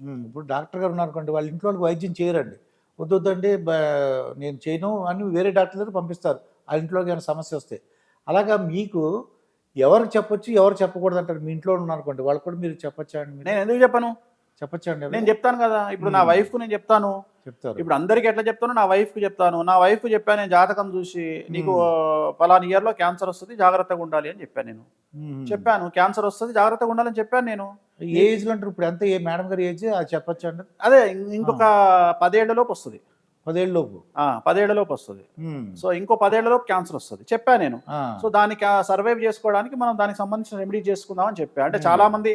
ఇప్పుడు డాక్టర్ గారు ఉన్నారనుకోండి వాళ్ళ ఇంట్లో వాళ్ళకి వైద్యం చేయరండి. వద్దు వద్దండి బ- నేను చేయను అని వేరే డాక్టర్ దగ్గర పంపిస్తారు. ఆ ఇంట్లోకి ఏమైనా సమస్య వస్తే. అలాగా మీకు ఎవరు చెప్పొచ్చు ఎవరు చెప్పకూడదు అంటారు? మీ ఇంట్లో ఉన్నారనుకోండి వాళ్ళకి కూడా మీరు చెప్పొచ్చా అండి? నేను ఎందుకు చెప్పను? చెప్పొచ్చా అండి? నేను చెప్తాను కదా. ఇప్పుడు నా మ్మ్. వైఫ్కు నేను చెప్తాను. చెప్తారు. ఇప్పుడు అందరికి ఎట్లా చెప్తానో నా వైఫ్కు చెప్తాను. నా వైఫ్కు చెప్పాను నేను జాతకం చూసి నీకు పలానా ఇయర్లో క్యాన్సర్ వస్తుంది జాగ్రత్తగా ఉండాలి అని చెప్పాను నేను. చెప్పాను క్యాన్సర్ వస్తుంది జాగ్రత్తగా ఉండాలని చెప్పాను నేను. ఏజ్లో ఇప్పుడు ఎంత ఏ మేడం గారి ఏజ్ అది చెప్పొచ్చా అండి అదే ఇంకొక పదేళ్ళలోపు వస్తుంది. పదేళ్ళ లోపు ఆ, పదేళ్ళలోపు వస్తుంది. సో ఇంకో పదేళ్ళలోపు క్యాన్సర్ వస్తుంది. చెప్పాను నేను. సో దానికి సర్వైవ్ చేసుకోవడానికి మనం దానికి సంబంధించిన రెమెడీ చేసుకుందామని చెప్పా. అంటే. చాలా మంది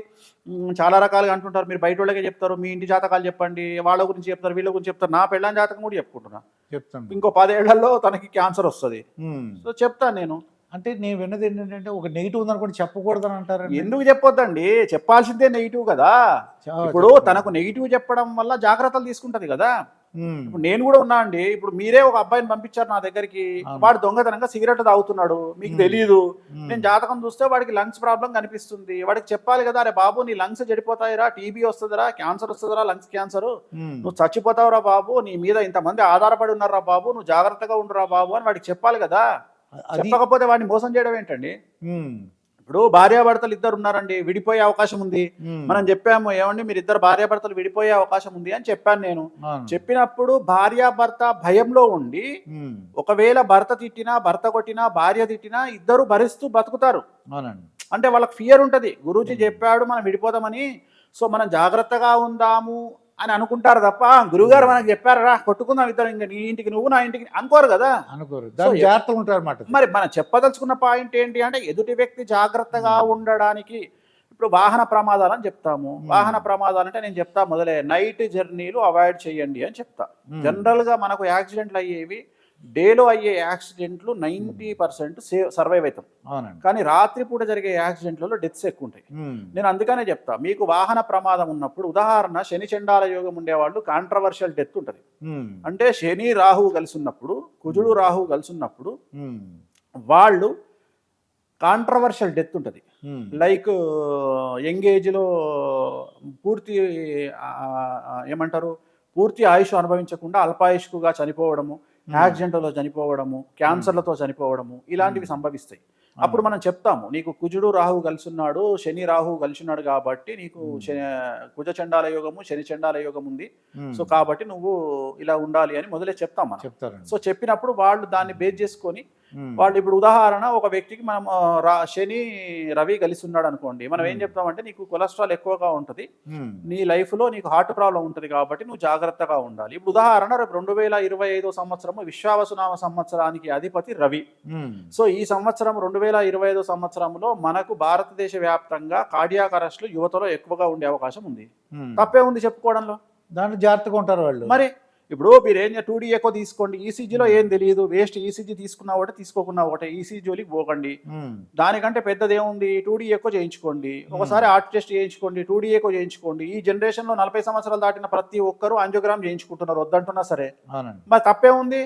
చాలా రకాలుగా అంటుంటారు. మీరు బయట వాళ్ళకే చెప్తారు మీ ఇంటి జాతకాలు చెప్పండి వాళ్ళ గురించి చెప్తారు వీళ్ళ గురించి చెప్తారు. నా పెళ్ళాం జాతకం కూడా చెప్పుకుంటున్నా. చెప్తాను ఇంకో పదేళ్ళలో తనకి క్యాన్సర్ వస్తుంది. సో చెప్తాను నేను. అంటే నేను విన్నది ఏంటంటే ఒక నెగిటివ్ ఉందనుకోండి చెప్పకూడదని అంటారండి. ఎందుకు చెప్పొద్దండి? చెప్పాల్సిందే నెగిటివ్ కదా. ఇప్పుడు. తనకు నెగిటివ్ చెప్పడం వల్ల జాగ్రత్తలు తీసుకుంటది కదా. ఇప్పుడు నేను కూడా ఉన్నా అండి ఇప్పుడు మీరే ఒక అబ్బాయిని పంపించారు నా దగ్గరికి. వాడు దొంగతనంగా సిగరెట్ తాగుతున్నాడు మీకు. తెలియదు. నేను జాతకం చూస్తే వాడికి లంగ్స్ ప్రాబ్లం కనిపిస్తుంది వాడికి చెప్పాలి కదా అరే బాబు నీ లంగ్స్ చెడిపోతాయిరా టీబీ వస్తుందిరా క్యాన్సర్ వస్తుందిరా లంగ్స్ క్యాన్సర్. నువ్వు చచ్చిపోతావురా బాబు నీ మీద ఇంతమంది ఆధారపడి ఉన్నారా బాబు నువ్వు జాగ్రత్తగా ఉండురా బాబు అని వాడికి చెప్పాలి కదా అది చెప్పకపోతే వాడిని మోసం చేయడం ఏంటండి. ఇప్పుడు భార్యాభర్తలు ఇద్దరు ఉన్నారండి విడిపోయే అవకాశం ఉంది. మనం చెప్పాము ఏమండి మీరు ఇద్దరు భార్యాభర్తలు విడిపోయే అవకాశం ఉంది అని చెప్పాను నేను. చెప్పినప్పుడు భార్యాభర్త భయంలో ఉండి. ఒకవేళ భర్త తిట్టినా భర్త కొట్టినా భార్య తిట్టినా ఇద్దరు భరిస్తూ బతుకుతారు. అంటే వాళ్ళకి ఫియర్ ఉంటుంది. గురూజీ చెప్పాడు మనం విడిపోదామని. సో మనం జాగ్రత్తగా ఉందాము అని అనుకుంటారు తప్ప "ఆ, గురువుగారు మనకు చెప్పారా కొట్టుకుందాం ఇద్దరు ఇంకా నీ ఇంటికి నువ్వు నా ఇంటికి అనుకోరు కదా. అనుకోరు. జాగ్రత్తగా ఉంటారు అన్నమాట. మరి మనం చెప్పదలుచుకున్న పాయింట్ ఏంటి అంటే ఎదుటి వ్యక్తి జాగ్రత్తగా ఉండడానికి ఇప్పుడు వాహన ప్రమాదాలు అని చెప్తాము. వాహన ప్రమాదాలు అంటే నేను చెప్తా మొదలే నైట్ జర్నీలు అవాయిడ్ చేయండి అని చెప్తా. జనరల్గా మనకు యాక్సిడెంట్లు అయ్యేవి డేలో అయ్యే యాక్సిడెంట్లు నైంటీ పర్సెంట్ సేవ్ సర్వైవ్ అవుతాం అవునండి కానీ రాత్రిపూట జరిగే యాక్సిడెంట్లలో డెత్స్ ఎక్కువ ఉంటాయి. నేను అందుకనే చెప్తా మీకు వాహన ప్రమాదం ఉన్నప్పుడు ఉదాహరణ శని చండాల యోగం ఉండేవాళ్ళు కాంట్రవర్షియల్ డెత్ ఉంటుంది. అంటే శని రాహువు కలిసి ఉన్నప్పుడు కుజుడు రాహువు కలిసి ఉన్నప్పుడు. వాళ్ళు కాంట్రవర్షియల్ డెత్ ఉంటుంది. లైక్ యంగ్ ఏజ్లో పూర్తి ఏమంటారు పూర్తి ఆయుష్ అనుభవించకుండా అల్పాయుష్కుగా చనిపోవడము యాక్సిడెంట్లో చనిపోవడము క్యాన్సర్లతో చనిపోవడము ఇలాంటివి సంభవిస్తాయి. అప్పుడు మనం చెప్తాము నీకు కుజుడు రాహు కలిసి ఉన్నాడు శని రాహు కలిసి ఉన్నాడు కాబట్టి నీకు కుజ చండాల యోగము శని చండాల యోగం ఉంది. సో కాబట్టి నువ్వు ఇలా ఉండాలి అని మొదలే చెప్తాం మనం. సో చెప్పినప్పుడు వాళ్ళు దాన్ని బేస్ చేసుకొని. వాళ్ళు ఇప్పుడు ఉదాహరణ ఒక వ్యక్తికి మనం శని రవి కలిసి ఉన్నాడు అనుకోండి మనం ఏం చెప్తామంటే నీకు కొలెస్ట్రాల్ ఎక్కువగా ఉంటుంది. నీ లైఫ్లో నీకు హార్ట్ ప్రాబ్లం ఉంటుంది కాబట్టి నువ్వు జాగ్రత్తగా ఉండాలి. ఇప్పుడు ఉదాహరణ రేపు రెండు వేల ఇరవై ఐదో సంవత్సరము విశ్వావసునామ సంవత్సరానికి అధిపతి రవి. సో ఈ సంవత్సరం రెండు వేల ఇరవై ఐదో సంవత్సరంలో మనకు భారతదేశ వ్యాప్తంగా కార్డియాక్ అరెస్టులు యువతలో ఎక్కువగా ఉండే అవకాశం ఉంది. తప్పే ఉంది చెప్పుకోవడంలో? దాంట్లో జాగ్రత్తగా ఉంటారు వాళ్ళు. మరి ఇప్పుడు మీరు ఏం టూ డీ ఎక్కువ తీసుకోండి. ఈసీజీలో ఏం తెలియదు వేస్ట్ ఈసీజీ తీసుకున్నా ఒకటే తీసుకోకున్నా ఒకటే. ఈసీజీలోకి పోకండి. ఉమ్. దానికంటే పెద్దది ఏముంది టూ డీ ఎక్కువ చేయించుకోండి ఒకసారి ఆర్ట్ టెస్ట్ చేయించుకోండి. టూ డీ ఎక్కువ చేయించుకోండి. ఈ జనరేషన్లో నలభై సంవత్సరాలు దాటిన ప్రతి ఒక్కరూ అంజోగ్రామ్ చేయించుకుంటున్నారు. వద్దంటున్నా సరే. మరి తప్పే ఉంది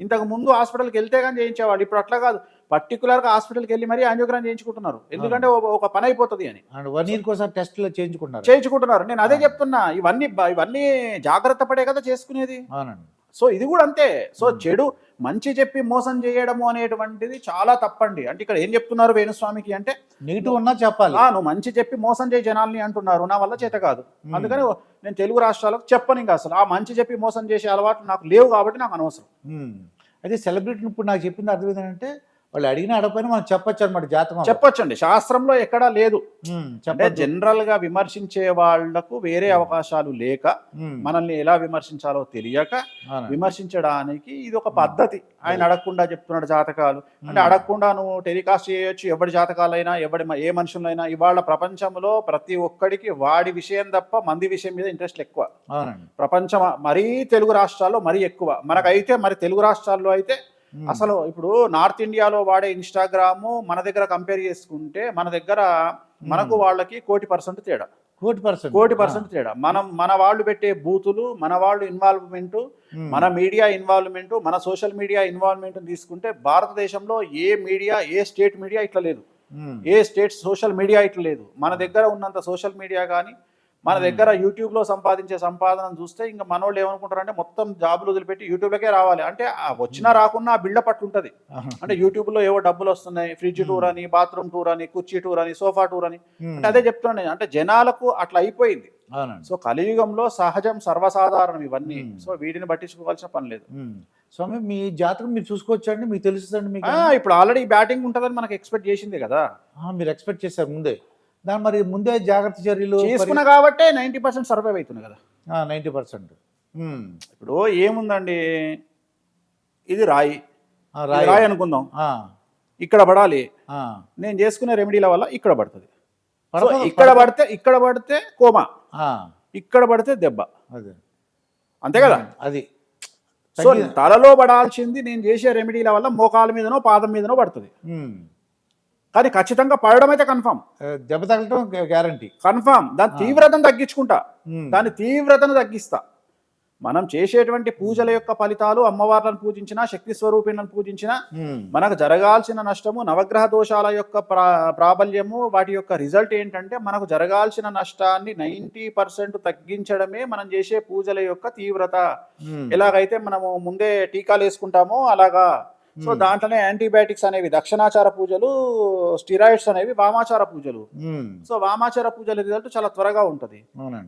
ఇంతకు ముందు హాస్పిటల్కి వెళ్తే కానీ చేయించేవాళ్ళు. ఇప్పుడు అట్లా కాదు. పర్టికులర్గా హాస్పిటల్కి వెళ్ళి మరీ అంజోగ్రామ్ చేయించుకుంటున్నారు. ఎందుకంటే ఒక- పని అయిపోతుంది అని. వన్ ఇయర్ కోసం టెస్ట్లో చేయించుకుంటారు చేయించుకుంటున్నారు. నేను అదే చెప్తున్నా ఇవన్నీ ఇవన్నీ జాగ్రత్త పడే కదా చేసుకునేది. అవునండి. సో ఇది కూడా అంతే. సో చెడు మంచి చెప్పి మోసం చేయడము అనేటువంటిది చాలా తప్పండి. అంటే ఇక్కడ ఏం చెప్తున్నారు వేణుస్వామికి అంటే నెగిటివ్ ఉన్నా చెప్పాలి. "ఆ, నువ్వు మంచి చెప్పి మోసం చేయ జనాల్ని అంటున్నారు. నా వల్ల చేత కాదు. అందుకని నేను తెలుగు రాష్ట్రాలకు చెప్పను ఇంకా అసలు. ఆ మంచి చెప్పి మోసం చేసే అలవాటు నాకు లేవు కాబట్టి నాకు అనవసరం. అయితే సెలబ్రిటీని ఇప్పుడు నాకు చెప్పింది అర్థం ఏంటంటే వాళ్ళు అడిగిన అడగపోయినా మనం చెప్పొచ్చు అనమాట జాతకం చెప్పొచ్చండి. శాస్త్రంలో ఎక్కడా లేదు. అంటే జనరల్గా విమర్శించే వాళ్ళకు వేరే అవకాశాలు లేక. మనల్ని ఎలా విమర్శించాలో తెలియక. విమర్శించడానికి ఇది ఒక పద్ధతి. ఆయన అడగకుండా చెప్తున్నాడు జాతకాలు. అంటే. అడగకుండా నువ్వు టెలికాస్ట్ చేయొచ్చు. ఎవరి జాతకాలైనా ఎవరి మ- ఏ మనుషులైనా. ఇవాళ ప్రపంచంలో ప్రతి ఒక్కడికి వాడి విషయం తప్ప మంది విషయం మీద ఇంట్రెస్ట్ ఎక్కువ. ప్రపంచం మరీ తెలుగు రాష్ట్రాల్లో మరీ ఎక్కువ. మనకైతే మరి తెలుగు రాష్ట్రాల్లో అయితే. అసలు ఇప్పుడు నార్త్ ఇండియాలో వాడే ఇన్స్టాగ్రాము మన దగ్గర కంపేర్ చేసుకుంటే మన దగ్గర మనకు వాళ్ళకి కోటి పర్సెంట్ తేడా. కోటి పర్సెంట్. కోటి పర్సెంట్ తేడా. మనం మన వాళ్ళు పెట్టే బూతులు మన వాళ్ళు ఇన్వాల్వ్మెంట్ ఉమ్. మన మీడియా ఇన్వాల్వ్మెంట్ మన సోషల్ మీడియా ఇన్వాల్వ్మెంట్ తీసుకుంటే భారతదేశంలో ఏ మీడియా ఏ స్టేట్ మీడియా ఇట్లా లేదు. ఏ స్టేట్ సోషల్ మీడియా ఇట్లా లేదు. మన దగ్గర ఉన్నంత సోషల్ మీడియా కానీ మన దగ్గర యూట్యూబ్లో సంపాదించే సంపాదన చూస్తే ఇంకా మనోళ్ళు ఏమనుకుంటారంటే మొత్తం జాబులు వదిలిపెట్టి యూట్యూబ్లకే రావాలి. అంటే వచ్చినా రాకున్నా ఆ బిల్డప్ అట్లుంటది. అంటే యూట్యూబ్లో ఏవో డబ్బులు వస్తున్నాయి ఫ్రిడ్జ్ టూర్ అని బాత్రూమ్ టూర్ అని కుర్చీ టూర్ అని సోఫా టూర్ అని. అంటే అదే చెప్తున్నాను నేను. అంటే జనాలకు అట్లా అయిపోయింది. సో కలియుగంలో సహజం సర్వసాధారణం ఇవన్నీ. సో వీటిని పట్టించుకోవాల్సిన పని లేదు. స్వామి మీ జాతకం మీరు చూసుకోవచ్చండి? మీకు తెలుస్తుందండి మీకు? ఇప్పుడు ఆల్రెడీ బ్యాటింగ్ ఉంటుందని మనకి ఎక్స్పెక్ట్ చేసింది కదా. మీరు ఎక్స్పెక్ట్ చేశారు ముందే. దాని మరి ముందే జాగ్రత్త చర్యలు చేసుకున్నా కాబట్టే నైంటీ పర్సెంట్ సర్వైవ్ అవుతుంది కదా. Ninety percent. ఇప్పుడు ఏముందండి? ఇది రాయి. రాయి. అనుకుందాం. ఇక్కడ పడాలి. నేను చేసుకునే రెమెడీల వల్ల ఇక్కడ పడుతుంది. ఇక్కడ పడితే ఇక్కడ పడితే కోమా. ఇక్కడ పడితే దెబ్బ. అంతే కదా? అది. సో తలలో పడాల్సింది నేను చేసే రెమెడీల వల్ల మోకాల మీదనో పాదం మీదనో పడుతుంది. కానీ ఖచ్చితంగా పడడం అయితే కన్ఫామ్. దెబ్బ తగలటం గ్యారంటీ. కన్ఫామ్. దాని తీవ్రతను తగ్గించుకుంటా. దాని తీవ్రతను తగ్గిస్తా. మనం చేసేటువంటి పూజల యొక్క ఫలితాలు అమ్మవార్లను పూజించినా శక్తి స్వరూపిణను పూజించినా మనకు జరగాల్సిన నష్టము నవగ్రహ దోషాల యొక్క ప్రా ప్రాబల్యము వాటి యొక్క రిజల్ట్ ఏంటంటే మనకు జరగాల్సిన నష్టాన్ని నైంటీ పర్సెంట్ తగ్గించడమే మనం చేసే పూజల యొక్క తీవ్రత. ఎలాగైతే మనము ముందే టీకాలు వేసుకుంటామో అలాగా సో దాంట్లోనే యాంటీబయాటిక్స్ అనేవి దక్షిణాచార పూజలు స్టిరాయిడ్స్ అనేవి వామాచార పూజలు. సో వామాచార పూజల రిజల్ట్ చాలా త్వరగా ఉంటుంది.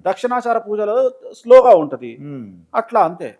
దక్షిణాచార పూజలు స్లోగా ఉంటుంది. ఉమ్. అట్లా అంతే.